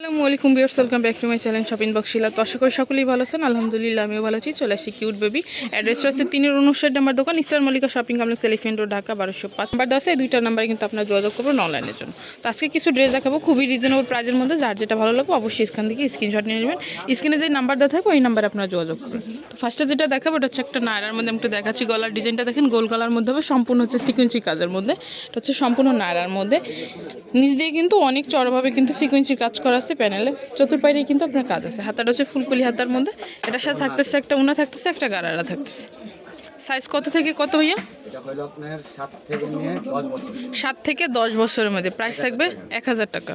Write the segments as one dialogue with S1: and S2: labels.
S1: আসসালামু আলাইকুম বিয়ার্স welcome back to my channel shopping বক্সিলা তো আশা করি সকলেই ভালো আছেন। আলহামদুলিল্লাহ, আমিও ভালো আছি। চলে আসি কিউট বেবি। অ্যাড্রেসটা হচ্ছে তিনের উনষাট নাম্বার দোকান Eastern Mallika Shopping Complex Elephant Road, Dhaka, বারোশো পাঁচ। নাম্বার দশে এই দুইটা নাম্বারে কিন্তু আপনার যোগাযোগ করবেন অনলাইনের জন্য। তো আজকে কিছু ড্রেস দেখাবো, খুবই রিজনেবল প্রাইজের মধ্যে। যার যেটা ভালো লাগবে, অবশ্যই স্ক্যান থেকে স্ক্রিনশট নিয়ে নেবেন। স্ক্রিনে যে নাম্বার দেওয়া থাকবে, ওই নাম্বারে আপনারা যোগাযোগ করবেন। তো ফার্স্টে যেটা দেখাবো, এটা হচ্ছে একটা নায়রার মধ্যে, আমি একটু দেখাচ্ছি গলার ডিজাইনটা। দেখেন, গোল গলার মধ্যে হবে, সম্পূর্ণ হচ্ছে সিকুয়েন্সি কাজের মধ্যে। এটা হচ্ছে সম্পূর্ণ নায়রার মধ্যে। নিজ দিয়ে কিন্তু অনেক চড়াভাবে কিন্তু সিকুয়েন্সি কাজ করা আছে প্যানেলে। চতুর্পাইরে কিন্তু আপনার কাজ আছে। হাতাটা হচ্ছে ফুলকলি হাতার মধ্যে। এটার সাথে থাকতেছে একটা উনা থাকতেছে একটা গারারা থাকতেছে। সাইজ কত থেকে কত ভাইয়া?
S2: দশ
S1: সাত থেকে দশ বছরের মধ্যে। প্রাইস থাকবে এক হাজার টাকা।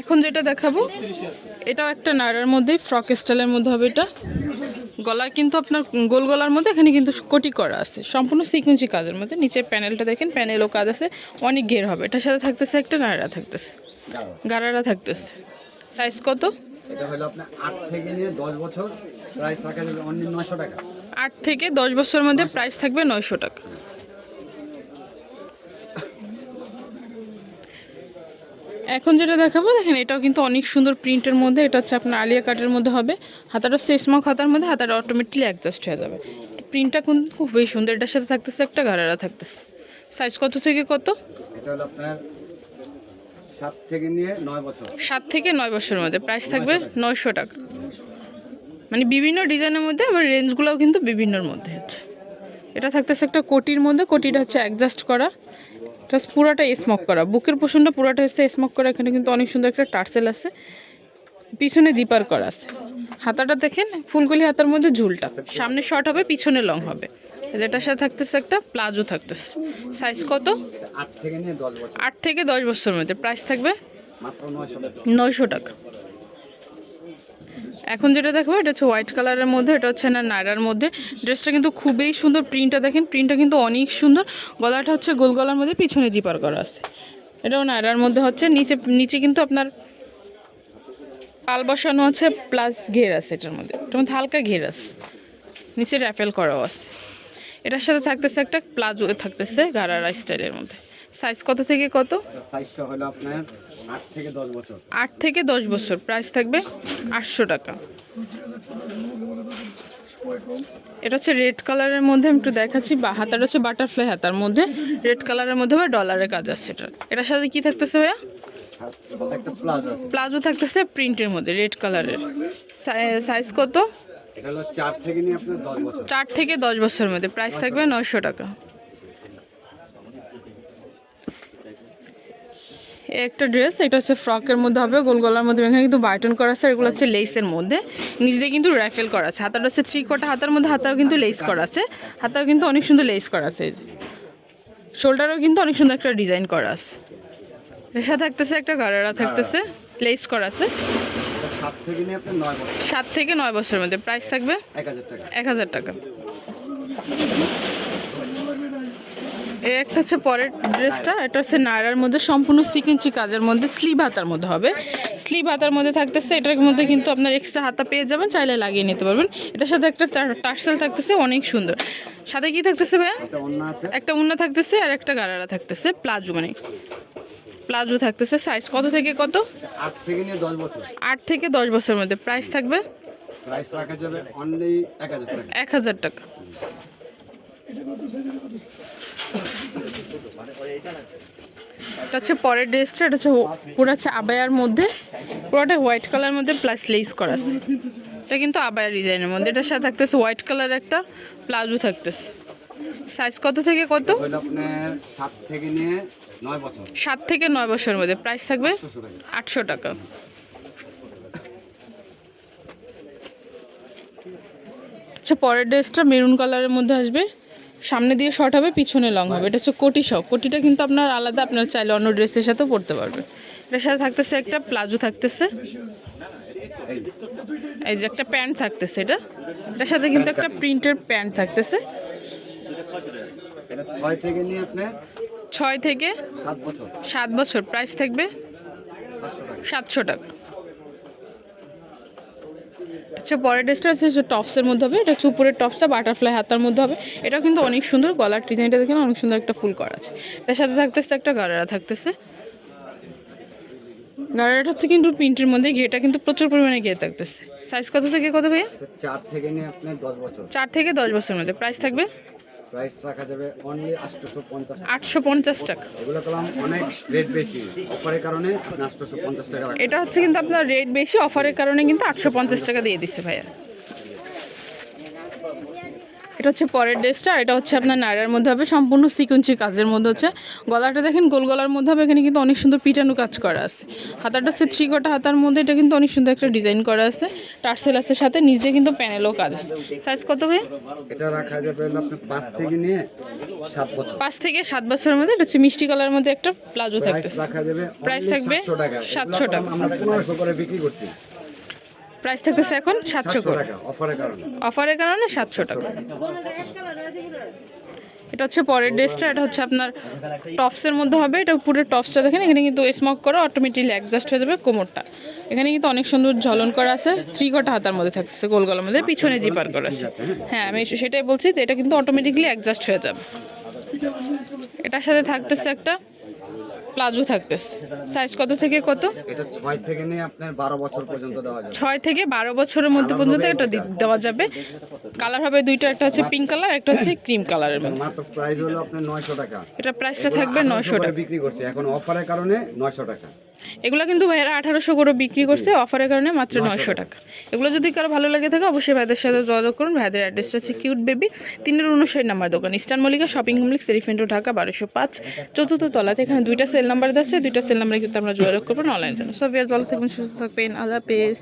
S1: এখন যেটা দেখাবো এটাও একটা নাড়ার মধ্যেই ফ্রক স্টাইলের মধ্যে হবে এটা। গলায় কিন্তু আপনার গোল গলার মধ্যে এখানে কিন্তু কোটি করা আছে। সম্পূর্ণ সিকুয়েন্সি কাজের মধ্যে। নিচের প্যানেলটা দেখেন প্যানেলও কাজ আছে। অনেক ঘের হবে। এটার সাথে থাকতেছে একটা নাড়া থাকতেছে। গাড়ারা থাকতেছে। সাইজ কত?
S2: এটা হলো আপনার আট থেকে নিয়ে দশ বছর। প্রাইস রাখা যাবে অন্য নশো টাকা।
S1: আট থেকে দশ বছরের মধ্যে প্রাইস থাকবে নয়শো টাকা। এখন যেটা দেখাবো দেখেন এটাও কিন্তু অনেক সুন্দর প্রিন্টের মধ্যে এটা হচ্ছে আপনার আলিয়া কাটের মধ্যে হবে। হাতাটা সেসমক হাতার মধ্যে হাতাটা অটোমেটিকলি অ্যাডজাস্ট হয়ে যাবে। প্রিন্টটা কিন্তু খুবই সুন্দর এটার সাথে থাকতেছে একটা গাড়ারা থাকতেছে। সাইজ কত থেকে কত?
S2: এটা হলো আপনার সাত থেকে নিয়ে নয় বছর।
S1: সাত থেকে নয় বছরের মধ্যে প্রাইস থাকবে নয়শো টাকা। মানে বিভিন্ন ডিজাইনের মধ্যে আবার রেঞ্জগুলোও কিন্তু বিভিন্নর মধ্যে হচ্ছে। এটা থাকতেছে একটা কোটির মধ্যে কোটিটা হচ্ছে অ্যাডজাস্ট করা। এটা পুরোটা স্মক করা। বুকের পোষণটা পুরোটা হচ্ছে স্মক করা। এখানে কিন্তু অনেক সুন্দর একটা টার্সেল আছে। পিছনে জিপার করা আছে। হাতাটা দেখেন ফুলকলি হাতার মধ্যে ঝুলটা। সামনে শর্ট হবে পিছনে লং হবে। যেটার সাথে থাকতেছে একটা প্লাজো থাকতেছে। সাইজ কত?
S2: আট থেকে দশ বছর।
S1: বছরের মধ্যে। প্রাইস থাকবে?
S2: নয়শো টাকা।
S1: এখন যেটা দেখব এটা হচ্ছে হোয়াইট কালারের মধ্যে, এটা হচ্ছে না নায়রার মধ্যে। ড্রেসটা কিন্তু খুবই সুন্দর প্রিন্টটা দেখেন প্রিন্টটা কিন্তু অনেক সুন্দর। গলাটা হচ্ছে গোল গলার মধ্যে, পিছনে জিপার করা আছে। এটাও নায়রার মধ্যে হচ্ছে, নিচে নিচে কিন্তু আপনার পাল বসানো আছে প্লাস ঘের আছে এটার মধ্যে। এটার মধ্যে হালকা ঘের আছে। নিচে র্যাফেল করাও আছে। এটার সাথে থাকতেছে একটা প্লাজো থাকতেছে গারারা স্টাইলের মধ্যে। সাইজ কত থেকে কত?
S2: সাইজটা হলো আপনার আট থেকে দশ বছর।
S1: আট থেকে দশ বছর। প্রাইস থাকবে আটশো টাকা। এটা হচ্ছে রেড কালারের মধ্যে আমি একটু দেখাচ্ছি। বা হাতাটা হচ্ছে বাটারফ্লাই হাতার মধ্যে। রেড কালারের মধ্যে বা ডলারের কাজ আছে এটা। এটার সাথে কি থাকতেছে ভাইয়া?
S2: প্লাজ
S1: থাকতেছে প্রিন্টের মধ্যে রেড কালারের সাইজ কত?
S2: চার থেকে দশ বছর।
S1: চার থেকে দশ বছরের মধ্যে। প্রাইস থাকবে নয়শো টাকা। একটা ড্রেস এটা হচ্ছে ফ্রকের মধ্যে হবে গোল গলার মধ্যে এখানে কিন্তু বাটন করা আছে আর এগুলো হচ্ছে লেসের মধ্যে। দিয়ে কিন্তু রাইফেল করা আছে। হাতাটা হচ্ছে থ্রি কোটা হাতার মধ্যে হাতাও কিন্তু লেস করা আছে। হাতাও কিন্তু অনেক সুন্দর লেস করা আছে। শোল্ডারও কিন্তু অনেক সুন্দর একটা ডিজাইন করা আছে। সাথে থাকতেছে একটা গাড়ারা থাকতেছে লেস করা আছে।
S2: সাত থেকে নয় বছর
S1: সাত থেকে নয় বছরের মধ্যে প্রাইস থাকবে
S2: এক হাজার টাকা।
S1: একটা হচ্ছে পরের ড্রেসটা এটা হচ্ছে নায়রার মধ্যে সম্পূর্ণ সিকিঞ্চি কাজের মধ্যে স্লিভ হাতার মধ্যে হবে। স্লিভ হাতার মধ্যে থাকতেছে এটার মধ্যে কিন্তু আপনার এক্সট্রা হাতা পেয়ে যাবেন চাইলে লাগিয়ে নিতে পারবেন। এটার সাথে একটা টার্সেল থাকতেছে অনেক সুন্দর। সাথে কি থাকতেছে ভাইয়া? একটা উন্না থাকতেছে আর একটা গারারা থাকতেছে প্লাজো মানে। প্লাজো থাকতেছে সাইজ কত থেকে কত?
S2: আট থেকে নিয়ে দশ বছর।
S1: আট থেকে দশ বছরের মধ্যে। প্রাইস থাকবে?
S2: প্রাইস রাখা যাবে অনলি এক হাজার টাকা।
S1: এক হাজার টাকা। এটা হচ্ছে পরের ড্রেসটা এটা হচ্ছে পুরো হচ্ছে আবায়ার মধ্যে পুরোটা হোয়াইট কালার মধ্যে প্লাস লেস করা আছে। এটা কিন্তু আবায়ার ডিজাইনের মধ্যে। এটার সাথে থাকতেছে হোয়াইট কালার একটা প্লাজো থাকতেছে। সাইজ কত থেকে কত?
S2: সাত থেকে নিয়ে বছর।
S1: সাত থেকে নয় বছরের মধ্যে। প্রাইস থাকবে আটশো টাকা। আচ্ছা পরের ড্রেসটা মেরুন কালারের মধ্যে আসবে। সামনে দিয়ে শর্ট হবে পিছনে লং হবে। এটা হচ্ছে কোটি শখ কোটিটা কিন্তু আপনার আলাদা আপনার চাইলে অন্য ড্রেসের সাথেও পরতে পারবে এটার সাথে থাকতেছে একটা প্লাজো থাকতেছে। এই যে একটা প্যান্ট থাকতেছে এটা। এটার সাথে কিন্তু একটা প্রিন্টের প্যান্ট থাকতেছে।
S2: ছয় থেকে সাত বছর।
S1: প্রাইস থাকবে
S2: সাতশো টাকা।
S1: আচ্ছা পরের ড্রেসটা আছে যে টপসের মধ্যে হবে। এটা চুপুরের টপসটা বাটারফ্লাই হাতার মধ্যে হবে। এটাও কিন্তু অনেক সুন্দর গলার ডিজাইনটা দেখেন অনেক সুন্দর একটা ফুল করা আছে। তার সাথে থাকতেছে একটা গাড়ারা থাকতেছে। গারারাটা হচ্ছে কিন্তু প্রিন্টের মধ্যে ঘেটা কিন্তু প্রচুর পরিমাণে ঘে থাকতেছে। সাইজ কত থেকে কত ভাইয়া?
S2: চার থেকে নিয়ে আপনার দশ বছর।
S1: চার থেকে দশ বছরের মধ্যে। প্রাইস থাকবে?
S2: প্রাইস রাখা যাবে অনলি
S1: টাকা।
S2: এগুলো অনেক রেট বেশি। অফারের কারণে আপনি আটশোশো পঞ্চাশ টাকা
S1: এটা হচ্ছে কিন্তু আপনার রেট বেশি অফারের কারণে কিন্তু আটশো পঞ্চাশ টাকা দিয়ে দিচ্ছে ভাইয়া। এটা হচ্ছে পরের ড্রেসটা এটা হচ্ছে আপনার নায়রার মধ্যে হবে সম্পূর্ণ সিকুয়েন্সি কাজের মধ্যে হচ্ছে। গলাটা দেখেন গোল গলার মধ্যে হবে এখানে কিন্তু অনেক সুন্দর পিটানো কাজ করা আছে। হাতাটা হচ্ছে থ্রি কটা হাতার মধ্যে এটা কিন্তু অনেক সুন্দর একটা ডিজাইন করা আছে। টার্সেল আছে সাথে নিচ দিয়ে কিন্তু প্যানেলও কাজ আছে। সাইজ কত ভাই?
S2: এটা রাখা যাবে হলো আপনার পাঁচ থেকে নিয়ে সাত বছর।
S1: পাঁচ থেকে সাত বছরের মধ্যে এটা হচ্ছে মিষ্টি কালার মধ্যে একটা প্লাজো
S2: প্রাইস
S1: থাকতেছে।
S2: রাখা যাবে
S1: Price থাকবে
S2: 700 টাকা।
S1: 700 টাকা।
S2: এগুলো আমরা পনেরোশো করে বিক্রি করছি।
S1: প্রাইস থাকতেছে এখন সাতশো করে।
S2: অফারের কারণে।
S1: অফারের কারণে সাতশো টাকা। এটা হচ্ছে পরের ড্রেসটা এটা হচ্ছে আপনার টপসের মধ্যে হবে। এটা পুরো টপসটা দেখেন এখানে কিন্তু স্মক করা অটোমেটিকলি অ্যাডজাস্ট হয়ে যাবে কোমরটা। এখানে কিন্তু অনেক সুন্দর ঝলন করা আছে থ্রি কটা হাতার মধ্যে থাকতেছে গোল গলার মধ্যে পিছনে জিপার করা আছে। হ্যাঁ আমি সেটাই বলছি যে এটা কিন্তু অটোমেটিকলি অ্যাডজাস্ট হয়ে যাবে। এটার সাথে থাকতেছে একটা প্লাজো থাকতেছে। সাইজ কত থেকে কত?
S2: এটা ছয় থেকে নিয়ে আপনার বারো বছর পর্যন্ত দেওয়া যাবে।
S1: ছয় থেকে বারো বছরের মধ্যে পর্যন্ত এটা দেওয়া যাবে। কালার হবে দুইটা একটা হচ্ছে পিঙ্ক কালার একটা হচ্ছে ক্রিম কালারের মধ্যে।
S2: মাত্র প্রাইস হলো আপনার নয়শো টাকা।
S1: এটা প্রাইসটা থাকবে
S2: এগুলো
S1: নয়শো টাকা।
S2: বিক্রি করছে। এখন অফারের কারণে নয়শো টাকা।
S1: এগুলো কিন্তু ভাইয়েরা আঠারোশো করে বিক্রি করছে অফারের কারণে মাত্র নয়শো টাকা। এগুলো যদি কারও ভালো লাগে থাকে অবশ্যই ভাইদের সাথে যোগাযোগ করুন। ভাইদের অ্যাড্রেসটা হচ্ছে কিউট বেবি তিনের উনষাট নাম্বার দোকান। Eastern Mallika Shopping Complex Elephant Dhaka বারোশো পাঁচ। চতুর্থ তলাতে এখানে দুইটা সেল নাম্বার আছে। দুইটা সেল নাম্বারে কিন্তু আমরা যোগাযোগ করবেন অনলাইন জন্য। সব ভালো থাকবেন সুস্থ থাকবেন। আল্লাহ হাফেজ।